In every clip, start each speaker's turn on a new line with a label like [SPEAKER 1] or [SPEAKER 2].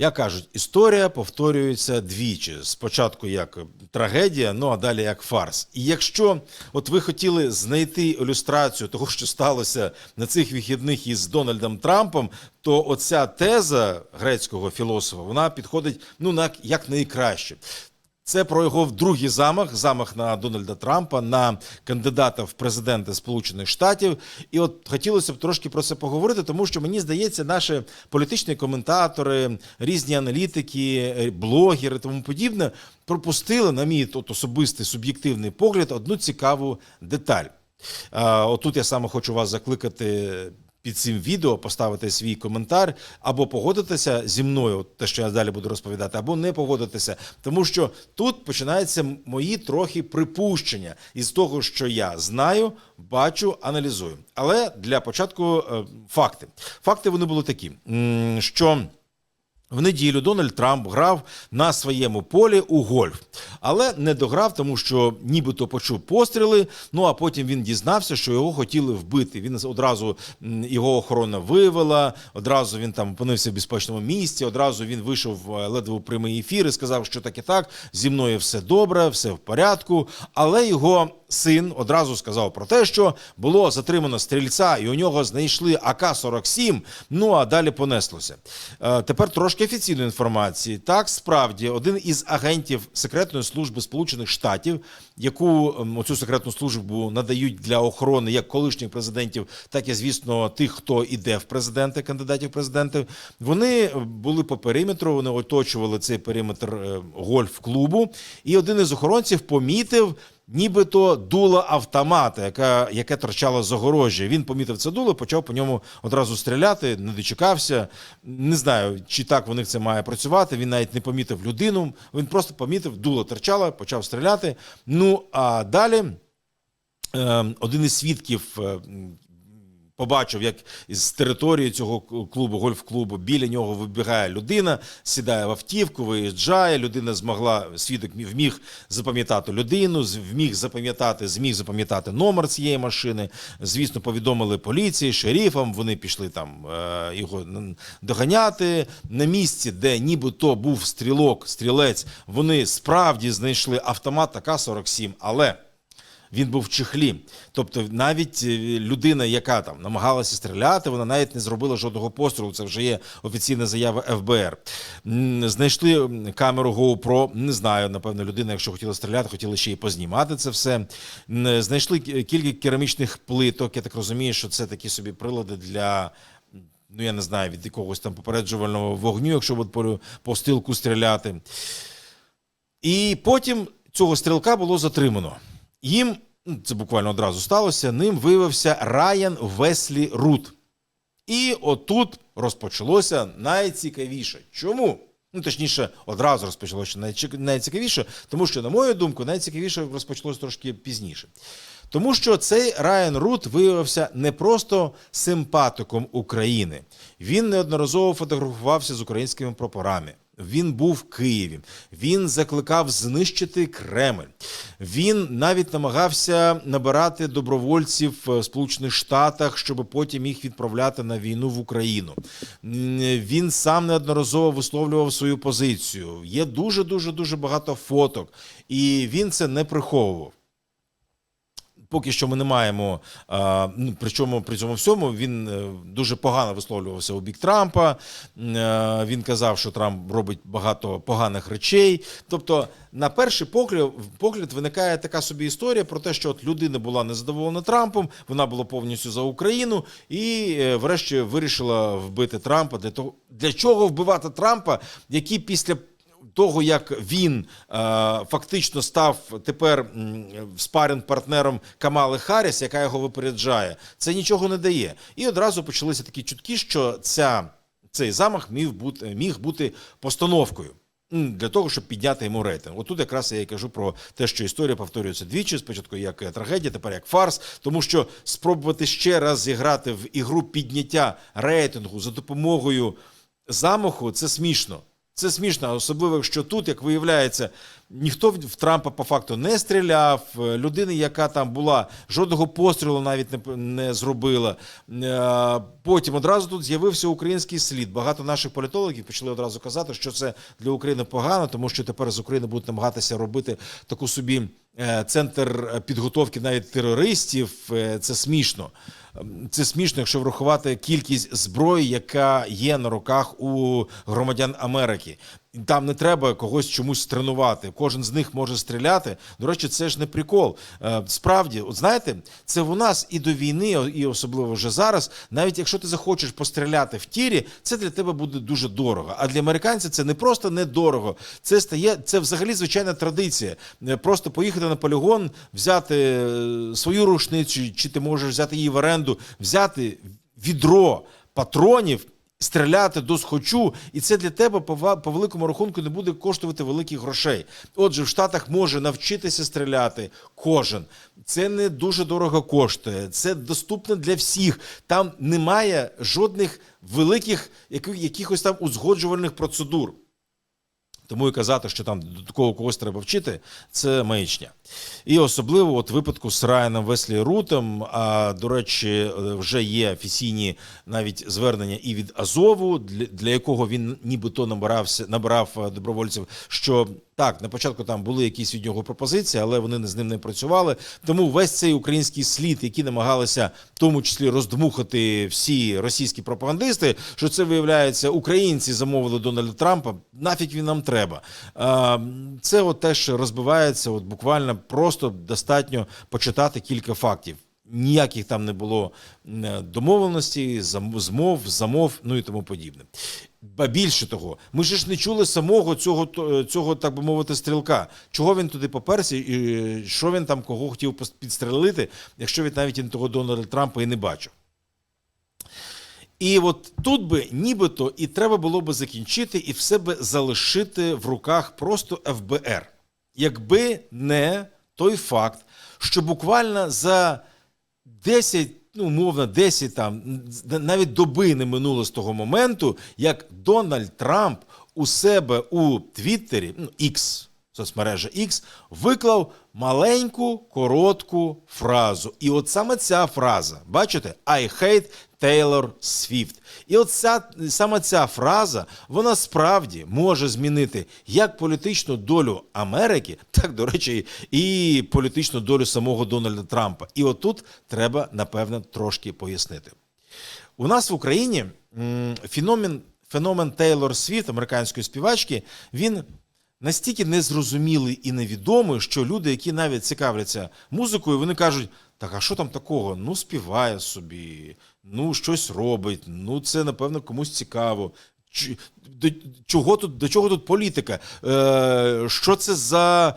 [SPEAKER 1] Як кажуть, історія повторюється двічі. Спочатку як трагедія, ну а далі як фарс. І якщо от ви хотіли знайти ілюстрацію того, що сталося на цих вихідних із Дональдом Трампом, то оця теза грецького філософа вона підходить ну на як найкраще. Це про його другий замах, замах на Дональда Трампа, на кандидата в президенти Сполучених Штатів. І от хотілося б трошки про це поговорити, тому що мені здається, наші політичні коментатори, різні аналітики, е, блогери тому подібне пропустили, на мій от особистий суб'єктивний погляд, одну цікаву деталь. Отут я саме хочу вас закликати під цим відео поставити свій коментар або погодитися зі мною, те, що я далі буду розповідати, або не погодитися, тому що тут починаються мої трохи припущення із того, що я знаю, бачу, аналізую. Але для початку е, факти. Факти вони були такі, що. В неділю Дональд Трамп грав на своєму полі у гольф, але не дограв, тому що нібито почув постріли. Ну а потім він дізнався, що його хотіли вбити. Він одразу його охорона вивела, одразу він там опинився в безпечному місці. Одразу він вийшов е, ледве у прямий ефір і сказав, що так і так зі мною все добре, все в порядку. Але його син одразу сказав про те, що було затримано стрільця, і у нього знайшли АК-47. Ну а далі понеслося. Е, Тепер трошки офіційної інформації. Так, справді, один із агентів секретної служби Сполучених Штатів, яку ем, оцю секретну службу надають для охорони як колишніх президентів, так і звісно тих, хто іде в президенти, кандидатів в президенти. Вони були по периметру, вони оточували цей периметр е, гольф-клубу, і один із охоронців помітив. Нібито дуло автомата, яка, яке торчало з огорожі. Він помітив це дуло, почав по ньому одразу стріляти, не дочекався. Не знаю, чи так у них це має працювати. Він навіть не помітив людину. Він просто помітив, дуло торчало, почав стріляти. Ну а далі е, один із свідків. Побачив, як з території цього клубу, гольф-клубу, біля нього вибігає людина, сідає в автівку, виїжджає. Людина змогла, свідок міг- вміг запам'ятати людину, вміг запам'ятати, зміг запам'ятати номер цієї машини. Звісно, повідомили поліції, шерифам. Вони пішли там е, його доганяти. На місці, де нібито був стрілок, стрілець, вони справді знайшли автомат АК-47, але. Він був в чехлі. Тобто, навіть е, людина, яка там намагалася стріляти, вона навіть не зробила жодного пострілу. Це вже є офіційна заява ФБР. Знайшли камеру GoPro, не знаю, напевно, людина, якщо хотіла стріляти, хотіла ще й познімати це все. Знайшли кілька керамічних плиток. Я так розумію, що це такі собі прилади для. Ну, я не знаю, від якогось там попереджувального вогню, якщо от по, по стилку стріляти. І потім цього стрілка було затримано. Їм ну, це буквально одразу сталося. Ним виявився Райан Веслі Рут. І отут розпочалося найцікавіше. Чому? Ну, точніше, одразу розпочалося найцікавіше, тому що, на мою думку, найцікавіше розпочалося трошки пізніше. Тому що цей Райан Рут виявився не просто симпатиком України. Він неодноразово фотографувався з українськими прапорами. Він був в Києві. Він закликав знищити Кремль. Він навіть намагався набирати добровольців в Сполучених Штатах, щоб потім їх відправляти на війну в Україну. Він сам неодноразово висловлював свою позицію. Є дуже дуже дуже багато фоток, і він це не приховував. Поки що ми не маємо. Ну, причому при цьому всьому він е, дуже погано висловлювався у бік Трампа. Е, Він казав, що Трамп робить багато поганих речей. Тобто, на перший погляд, погляд виникає така собі історія про те, що от людина була незадоволена Трампом, вона була повністю за Україну, і е, врешті вирішила вбити Трампа. Для того для чого вбивати Трампа, який після того, як він е, фактично став тепер спаринг партнером Камали Харріс, яка його випереджає, це нічого не дає. І одразу почалися такі чутки, що ця, цей замах міг бути, міг бути постановкою. Для того, щоб підняти йому рейтинг. Отут якраз я і кажу про те, що історія повторюється двічі. Спочатку як трагедія, тепер як фарс. Тому що спробувати ще раз зіграти в ігру підняття рейтингу за допомогою замаху це смішно. Це смішно, особливо якщо тут, як виявляється, ніхто в Трампа по факту не стріляв. е, Людина, яка там була, жодного пострілу навіть не, не зробила. Е, Потім одразу тут з'явився український слід. Багато наших політологів почали одразу казати, що це для України погано, тому що тепер з України будуть намагатися робити таку собі е, центр підготовки навіть терористів. Це смішно. Ем, Це смішно, якщо врахувати кількість зброї, яка є на руках у громадян Америки. Там не треба когось чомусь тренувати. Кожен з них може стріляти. До речі, це ж не прикол. Е, Справді, от знаєте, це в нас і до війни, і особливо вже зараз. Навіть якщо ти захочеш постріляти в тірі, це для тебе буде дуже дорого. А для американців це не просто недорого. Це стає це взагалі звичайна традиція. Е, Просто поїхати на полігон, взяти е, свою рушницю, чи ти можеш взяти її в оренду, взяти відро патронів. Стріляти до схочу, і це для тебе по, великому рахунку не буде коштувати великих грошей. Отже, в Штатах може навчитися стріляти кожен. Це не дуже дорого коштує. Це доступно для всіх. Там немає жодних великих яких- якихось там узгоджувальних процедур. Тому і казати, що там додатково когось треба вчити, це маячня. І особливо от випадку з Райаном Веслі Рутом, а до речі, вже є офіційні навіть звернення і від Азову, для, якого він нібито набирався, набирав е, добровольців. Що так, на початку там були якісь від нього пропозиції, але вони з ним не працювали. Тому весь цей український слід, який намагалися в тому числі роздмухати всі російські пропагандисти, що це виявляється, українці замовили Дональда Трампа. Нафіг він нам треба. Це от теж розбивається. От буквально просто достатньо почитати кілька фактів. Ніяких там не було м, домовленостей, змов, замов, ну і тому подібне. Ба більше того, ми ж не чули самого цього, цього, так би мовити, стрілка. Чого він туди поперся, і що він там кого хотів підстрелити, якщо він навіть того Дональда Трампа і не бачив. І от тут би нібито і треба було би закінчити і все би залишити в руках просто ФБР. Якби не той факт, що буквально за 10, ну, умовно, 10 там, навіть доби не минуло з того моменту, як Дональд Трамп у себе у Твіттері, ну, X, соцмережа X, виклав маленьку коротку фразу. І от саме ця фраза, бачите, I hate Taylor Swift. І от ця, саме ця фраза, вона справді може змінити як політичну долю Америки, так, до речі, і політичну долю самого Дональда Трампа. І отут треба, напевно, трошки пояснити. У нас в Україні феномен, феномен Тейлор Свіфт, американської співачки, він настільки незрозумілий і невідомий, що люди, які навіть цікавляться музикою, вони кажуть: так, а що там такого? Ну, співає собі, ну щось робить, ну це напевно комусь цікаво. До чого тут до чого тут політика? Е, що це за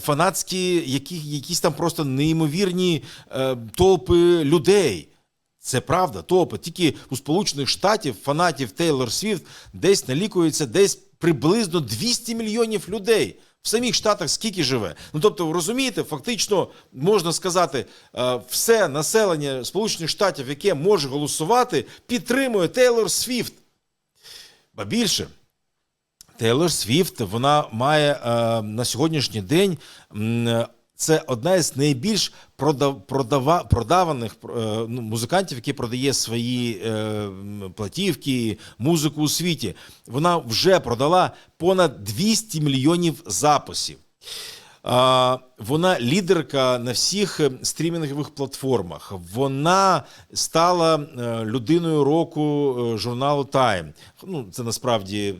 [SPEAKER 1] фанатські, які, якісь там просто неймовірні е, толпи людей? Це правда, топи. Тільки у Сполучених Штатів фанатів Тейлор Свіфт десь налікується десь приблизно 200 мільйонів людей. В самих Штатах скільки живе? Ну тобто, ви розумієте, фактично можна сказати, е, все населення Сполучених Штатів, яке може голосувати, підтримує Тейлор Свіфт. Ба більше, Тейлор Свіфт вона має е, на сьогоднішній день. Це одна із найбільш продав, продава, продаваних е, ну, музикантів, які продає свої е, платівки, музику у світі. Вона вже продала понад 200 мільйонів записів. Вона лідерка на всіх е, стрімінгових платформах. Вона стала е, людиною року журналу Time. Ну, це насправді.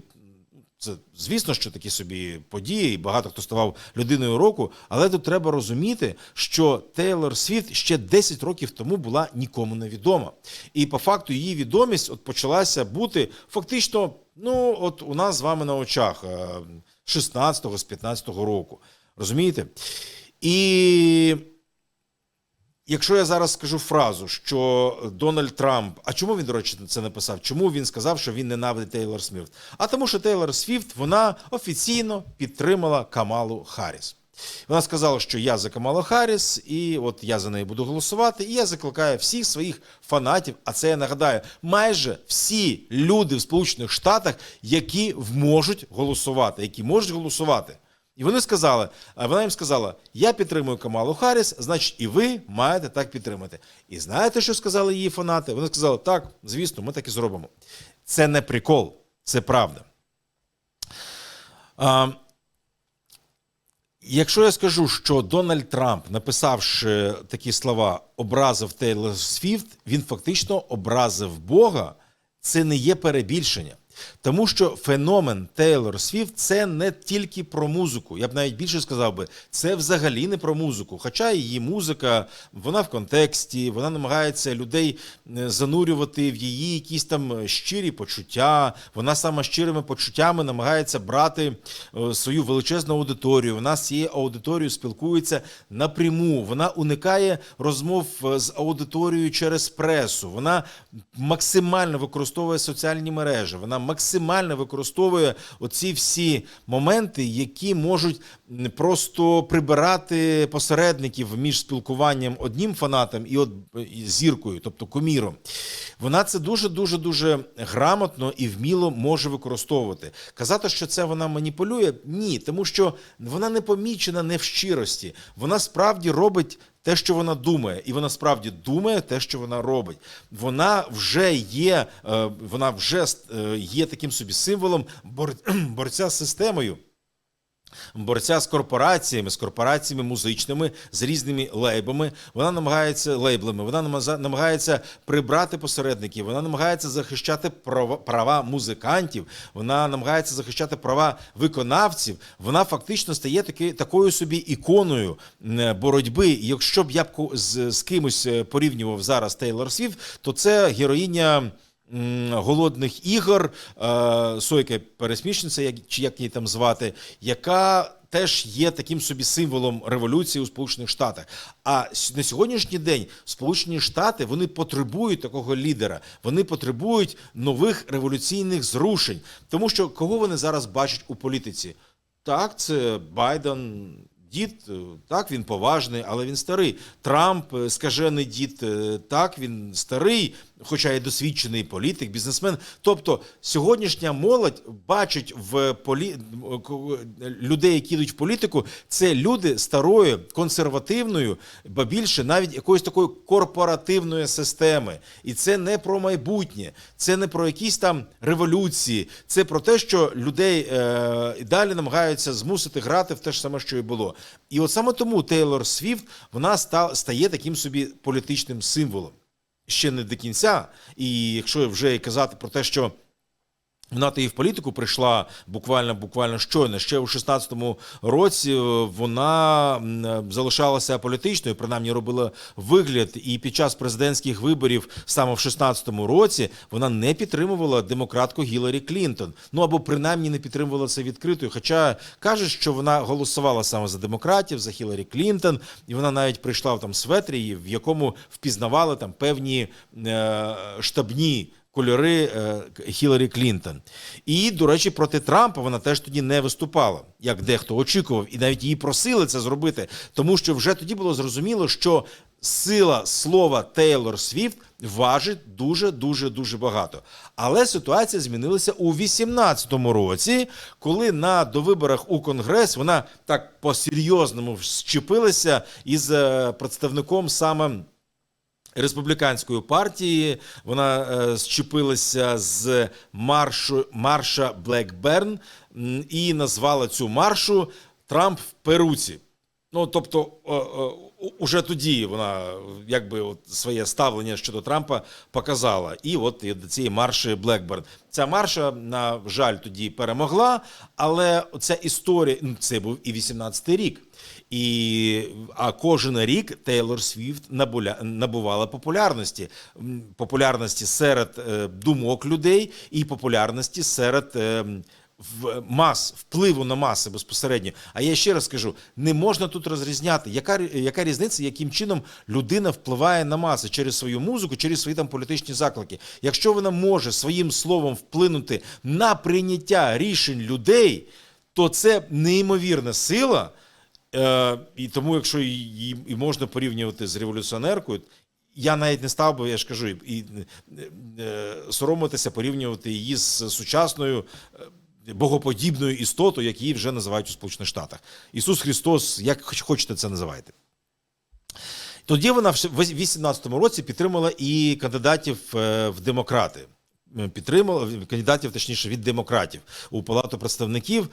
[SPEAKER 1] Це звісно, що такі собі події, і багато хто ставав людиною року, але тут треба розуміти, що Тейлор Свіфт ще 10 років тому була нікому не відома. І по факту її відомість от почалася бути фактично, ну от у нас з вами на очах е, 16-го, з 15-го року. Розумієте? І якщо я зараз скажу фразу, що Дональд Трамп, а чому він, до речі, це написав? Чому він сказав, що він ненавидить Тейлор Сміфт? А тому, що Тейлор Свіфт вона офіційно підтримала Камалу Харріс. Вона сказала, що я за Камалу Харріс, і от я за неї буду голосувати. І я закликаю всіх своїх фанатів. А це я нагадаю, майже всі люди в Сполучених Штатах, які можуть голосувати, які можуть голосувати. І вони сказали, вона їм сказала: Я підтримую Камалу Харріс, значить, і ви маєте так підтримати. І знаєте, що сказали її фанати? Вони сказали, так, звісно, ми так і зробимо. Це не прикол, це правда. А, Якщо я скажу, що Дональд Трамп, написавши такі слова, образив Тейлор Свіфт, він фактично образив Бога, це не є перебільшення. Тому що феномен Тейлор Свіфт це не тільки про музику. Я б навіть більше сказав би, це взагалі не про музику. Хоча її музика, вона в контексті, вона намагається людей е, занурювати в її якісь там щирі почуття. Вона саме щирими почуттями намагається брати е, свою величезну аудиторію. Вона з цією аудиторією спілкується напряму. Вона уникає розмов е, з аудиторією через пресу. Вона максимально використовує соціальні мережі. Вона максимально використовує оці всі моменти, які можуть просто прибирати посередників між спілкуванням одним фанатом і от зіркою, тобто куміром. Вона це дуже дуже дуже грамотно і вміло може використовувати. Казати, що це вона маніпулює, ні, тому що вона не помічена не в щирості. Вона справді робить те, що вона думає, і вона справді думає те, що вона робить. Вона вже є, е, вона вже е, є таким собі символом бор- борця з системою. Борця з корпораціями, з корпораціями музичними, з різними лейбами. Вона намагається лейблами, вона намагається прибрати посередників, вона намагається захищати права, музикантів, вона намагається захищати права виконавців. Вона фактично стає таки, такою собі іконою боротьби. І якщо б я б з, з кимось е, порівнював зараз Тейлор Свіфт, то це героїня. Голодних ігор, е, Сойка пересмішниця, чи як її там звати, яка теж є таким собі символом революції у Сполучених Штатах. А на сьогоднішній день Сполучені Штати вони потребують такого лідера, вони потребують нових революційних зрушень. Тому що кого вони зараз бачать у політиці? Так, це Байден. Дід, е, так, він поважний, але він старий. Трамп е, скажений дід, так, він старий, хоча й досвідчений політик, бізнесмен. Тобто сьогоднішня молодь бачить в полі... людей, які йдуть в політику, це люди старої, консервативної, ба більше навіть якоїсь такої корпоративної системи. І це не про майбутнє, це не про якісь там революції, це про те, що людей е, далі намагаються змусити грати в те ж саме, що і було. І от саме тому Тейлор Свіфт вона ста- стає таким собі політичним символом. Ще не до кінця. І якщо вже казати про те, що вона то і в політику прийшла буквально буквально щойно. Ще у 16-му році е, вона е, залишалася політичною, принаймні робила вигляд. І під час президентських виборів саме в 16-му році вона не підтримувала демократку Гіларі Клінтон. Ну або принаймні не підтримувала це відкритою. Хоча каже, що вона голосувала саме за демократів, за Гіларі Клінтон, і вона навіть прийшла в там светрі, в якому впізнавали там певні е, штабні кольори е, Хіларі Клінтон. І, до речі, проти Трампа вона теж тоді не виступала, як дехто очікував, і навіть її просили це зробити, тому що вже тоді було зрозуміло, що сила слова Тейлор Свіфт важить дуже дуже дуже багато. Але ситуація змінилася у 18-му році, коли на довиборах у Конгрес вона так по-серйозному щепилася із е, представником саме. Республіканської партії вона е, зчепилася з маршу марша Блекберн і назвала цю маршу Трамп в Перуці. Ну тобто, е, е, уже тоді вона якби от своє ставлення щодо Трампа показала. І от до цієї марші Блекберн. Ця марша, на жаль, тоді перемогла, але ця історія ну, це був і 18-й рік. І, а кожен рік Тейлор Свіфт набувала популярності. Популярності серед е, думок людей і популярності серед е, в мас, впливу на маси безпосередньо. А я ще раз скажу: не можна тут розрізняти, яка, яка різниця, яким чином людина впливає на маси через свою музику, через свої там політичні заклики. Якщо вона може своїм словом вплинути на прийняття рішень людей, то це неймовірна сила. Е, і тому, якщо її і можна порівнювати з революціонеркою, я навіть не став би, я ж кажу, і, е, е, соромитися порівнювати її з сучасною е, богоподібною істотою, як її вже називають у Сполучених Штатах. Ісус Христос, як хоч- хочете це називайте. Тоді вона в 2018 році підтримала і кандидатів е, в демократи. Підтримала кандидатів, точніше, від демократів у Палату представників.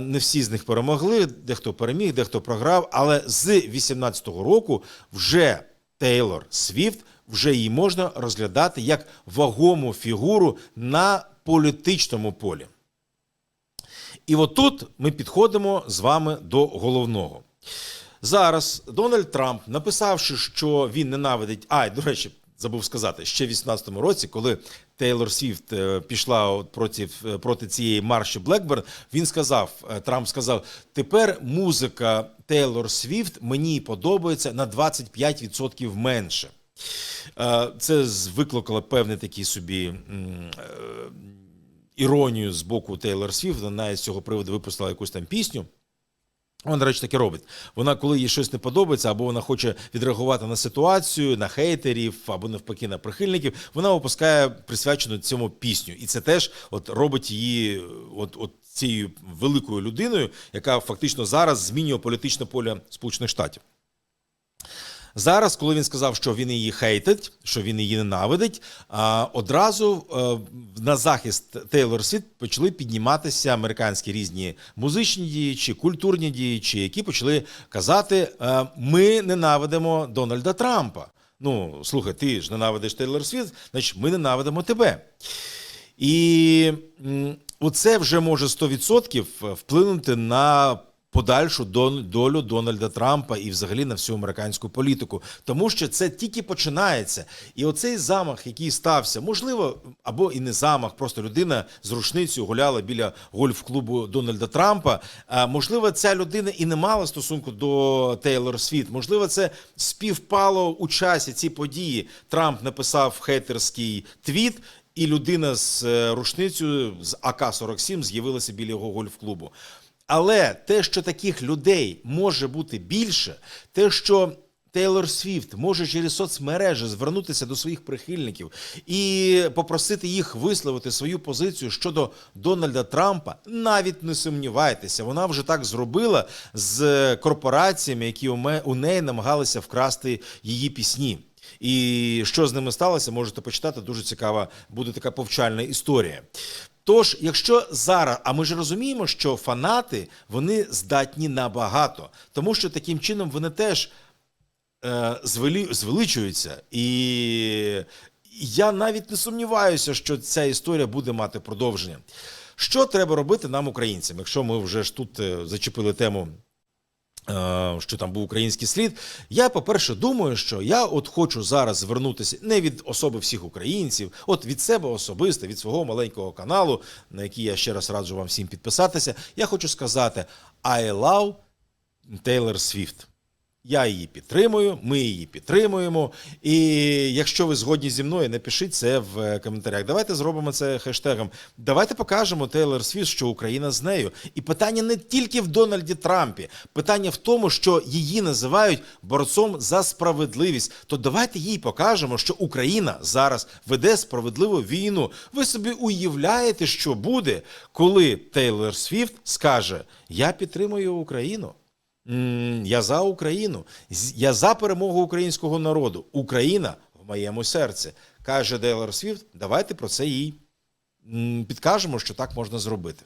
[SPEAKER 1] Не всі з них перемогли, дехто переміг, дехто програв. Але з 2018 року вже Тейлор Свіфт вже її можна розглядати як вагому фігуру на політичному полі. І отут ми підходимо з вами до головного. Зараз Дональд Трамп, написавши, що він ненавидить. А, до речі, забув сказати, ще в 18-му році, коли Тейлор Свіфт е, пішла от проти, е, проти цієї марші Блекберн, він сказав: е, Трамп сказав: тепер музика Тейлор Свіфт мені подобається на 25% менше. Це викликало певний такий собі. Іронію з боку Тейлор Свіфт, вона з цього приводу випустила якусь там пісню. Вона, до речі, таке робить. Вона, коли їй щось не подобається, або вона хоче відреагувати на ситуацію, на хейтерів, або навпаки на прихильників, вона випускає присвячену цьому пісню. І це теж от робить її от, от цією великою людиною, яка фактично зараз змінює політичне поле Сполучених Штатів. Зараз, коли він сказав, що він її хейтить, що він її ненавидить, одразу е, на захист Тейлор Світ почали підніматися американські різні музичні діячі, культурні діячі, які почали казати: е, ми ненавидимо Дональда Трампа. Ну, слухай, ти ж ненавидиш Тейлор Світ, значить ми ненавидимо тебе. І оце вже може 100% вплинути на подальшу долю Дональда Трампа і взагалі на всю американську політику, тому що це тільки починається. І оцей замах, який стався, можливо, або і не замах, просто людина з рушницею гуляла біля гольф-клубу Дональда Трампа. Можливо, ця людина і не мала стосунку до Тейлор Світ. Можливо, це співпало у часі ці події. Трамп написав хейтерський твіт. І людина з е, рушницею з АК-47 з'явилася біля його гольф-клубу. Але те, що таких людей може бути більше, те, що Тейлор Свіфт може через соцмережі звернутися до своїх прихильників і попросити їх висловити свою позицію щодо Дональда Трампа, навіть не сумнівайтеся, вона вже так зробила з корпораціями, які у неї намагалися вкрасти її пісні. І що з ними сталося, можете почитати. Дуже цікава буде така повчальна історія. Тож, якщо зараз, а ми ж розуміємо, що фанати вони здатні набагато, тому що таким чином вони теж е, звелі, звеличуються. І я навіть не сумніваюся, що ця історія буде мати продовження. Що треба робити нам, українцям, якщо ми вже ж тут е, зачепили тему що там був український слід. Я, по-перше, думаю, що я от хочу зараз звернутися не від особи всіх українців, от від себе особисто, від свого маленького каналу, на який я ще раз раджу вам всім підписатися. Я хочу сказати: I love Taylor Swift. Я її підтримую, ми її підтримуємо. І якщо ви згодні зі мною, напишіть це в е, коментарях. Давайте зробимо це хештегом. Давайте покажемо Тейлор Свіфт, що Україна з нею. І питання не тільки в Дональді Трампі, питання в тому, що її називають борцом за справедливість. То давайте їй покажемо, що Україна зараз веде справедливу війну. Ви собі уявляєте, що буде, коли Тейлор Свіфт скаже: Я підтримую Україну. Я за Україну. Я за перемогу українського народу. Україна в моєму серці. Каже Дейлор Свіфт, давайте про це їй підкажемо, що так можна зробити.